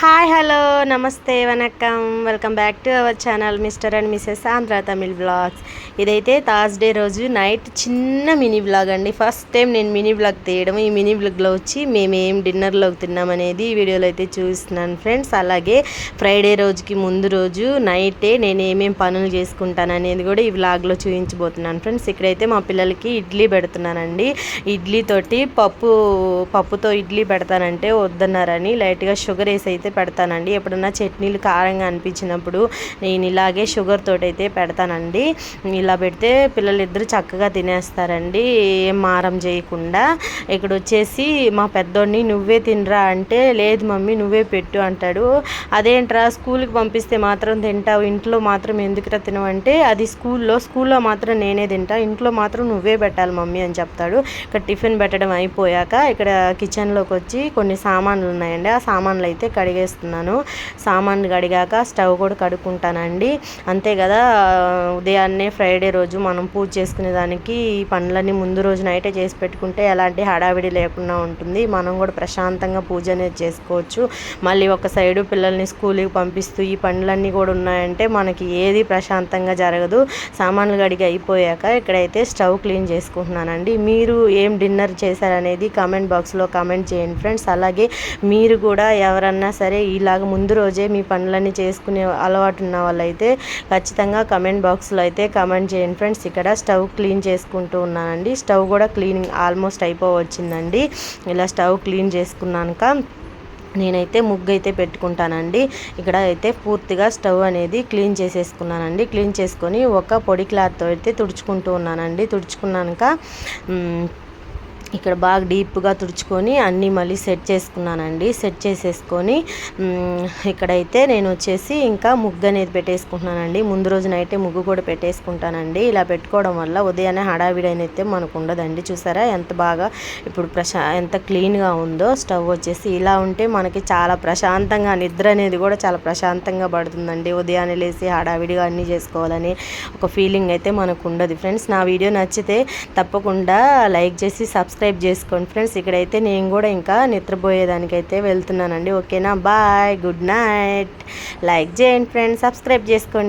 Hi hello నమస్తే వనకం. Welcome back to our channel mister and missus Andhra Tamil vlogs ఇదైతే Thursday రోజు night చిన్న mini vlog అండి. First time నేను mini vlog తీయడం. ఈ మినీ బ్లాగ్లో వచ్చి మేము ఏం డిన్నర్లోకి తిన్నామనేది ఈ వీడియోలో అయితే చూస్తున్నాను ఫ్రెండ్స్. అలాగే ఫ్రైడే రోజుకి ముందు రోజు నైటే నేను ఏమేమి పనులు చేసుకుంటాను అనేది కూడా ఈ బ్లాగ్లో చూపించబోతున్నాను ఫ్రెండ్స్. ఇక్కడైతే మా పిల్లలకి ఇడ్లీ పెడుతున్నానండి. ఇడ్లీతోటి పప్పు పప్పుతో ఇడ్లీ పెడతానంటే వద్దన్నారని లైట్గా షుగర్ వేసి అయితే పెడతానండి. ఎప్పుడన్నా చట్నీలు కారంగా అనిపించినప్పుడు నేను ఇలాగే షుగర్ తోటైతే పెడతానండి. ఇలా పెడితే పిల్లలు ఇద్దరు చక్కగా తినేస్తారండి. ఏం మారం చేయకుండా. ఇక్కడ వచ్చేసి మా పెద్దోడిని నువ్వే తినరా అంటే లేదు మమ్మీ నువ్వే పెట్టు అంటాడు. అదేంట్రా స్కూల్కి పంపిస్తే మాత్రం తింటావు ఇంట్లో మాత్రం ఎందుకురా తినవంటే అది స్కూల్లో స్కూల్లో మాత్రం నేనే తింటా ఇంట్లో మాత్రం నువ్వే పెట్టాలి మమ్మీ అని చెప్తాడు. ఇక్కడ టిఫిన్ పెట్టడం అయిపోయాక ఇక్కడ కిచెన్లోకి వచ్చి కొన్ని సామాన్లు ఉన్నాయండి ఆ సామాన్లు అయితే కడిగేస్తున్నాను సామాన్లు కడిగాక స్టవ్ కూడా కడుక్కుంటానండి. అంతే కదా ఉదయాన్నే ఫ్రైడే రోజు మనం పూజ చేసుకునే దానికి ఈ పనులన్నీ ముందు రోజు నైటే చేసి పెట్టుకుంటే ఎలాంటి హడావిడి లేకుండా ఉంటుంది. మనం కూడా ప్రశాంతంగా పూజ అనేది చేసుకోవచ్చు. మళ్ళీ ఒక సైడు పిల్లల్ని స్కూల్కి పంపిస్తూ ఈ పనులన్నీ కూడా ఉన్నాయంటే మనకి ఏది ప్రశాంతంగా జరగదు. సామాన్లు గడిగి అయిపోయాక ఇక్కడైతే స్టవ్ క్లీన్ చేసుకుంటున్నానండి. మీరు ఏం డిన్నర్ చేశారనేది కామెంట్ బాక్స్లో కామెంట్ చేయండి ఫ్రెండ్స్. అలాగే మీరు కూడా ఎవరన్నా సరే ఇలాగ ముందు రోజే మీ పనులన్నీ చేసుకునే అలవాటు ఉన్న వాళ్ళైతే ఖచ్చితంగా కమెంట్ బాక్స్లో అయితే కమెంట్ చేయండి ఫ్రెండ్స్. ఇక్కడ స్టవ్ క్లీన్ చేసుకుంటూ ఉన్నానండి. స్టవ్ కూడా క్లీనింగ్ ఆల్మోస్ట్ అయిపోవచ్చిందండి. ఇలా స్టవ్ క్లీన్ చేసుకున్నాక నేనైతే ముగ్గు అయితే పెట్టుకుంటానండి. ఇక్కడ అయితే పూర్తిగా స్టవ్ అనేది క్లీన్ చేసేసుకున్నానండి. క్లీన్ చేసుకొని ఒక పొడి క్లాత్తో అయితే తుడుచుకుంటూ ఉన్నానండి. తుడుచుకున్నాక ఇక్కడ బాగా డీప్గా తుడుచుకొని అన్నీ మళ్ళీ సెట్ చేసుకున్నానండి. సెట్ చేసేసుకొని ఇక్కడైతే నేను వచ్చేసి ఇంకా ముగ్గు అనేది పెట్టేసుకుంటున్నానండి. ముందు రోజు నైటే ముగ్గు కూడా పెట్టేసుకుంటానండి. ఇలా పెట్టుకోవడం వల్ల ఉదయాన్నే హడావిడి అయితే మనకు ఉండదండి. చూసారా ఎంత బాగా ఇప్పుడు ప్రశా ఎంత క్లీన్గా ఉందో. స్టవ్ వచ్చేసి ఇలా ఉంటే మనకి చాలా ప్రశాంతంగా నిద్ర అనేది కూడా చాలా ప్రశాంతంగా పడుతుందండి. ఉదయాన్నే లేసి హడావిడిగా అన్నీ చేసుకోవాలని ఒక ఫీలింగ్ అయితే మనకు ఉండదు. ఫ్రెండ్స్ నా వీడియో నచ్చితే తప్పకుండా లైక్ చేసి సబ్స్క్రైబ్ సబ్స్క్రైబ్ చేసుకోండి ఫ్రెండ్స్. ఇక్కడైతే నేను కూడా ఇంకా నిద్రపోయేదానికైతే వెళ్తున్నానండి. ఓకేనా? Bye good night. లైక్ చేయండి ఫ్రెండ్స్. సబ్స్క్రైబ్ చేసుకోండి.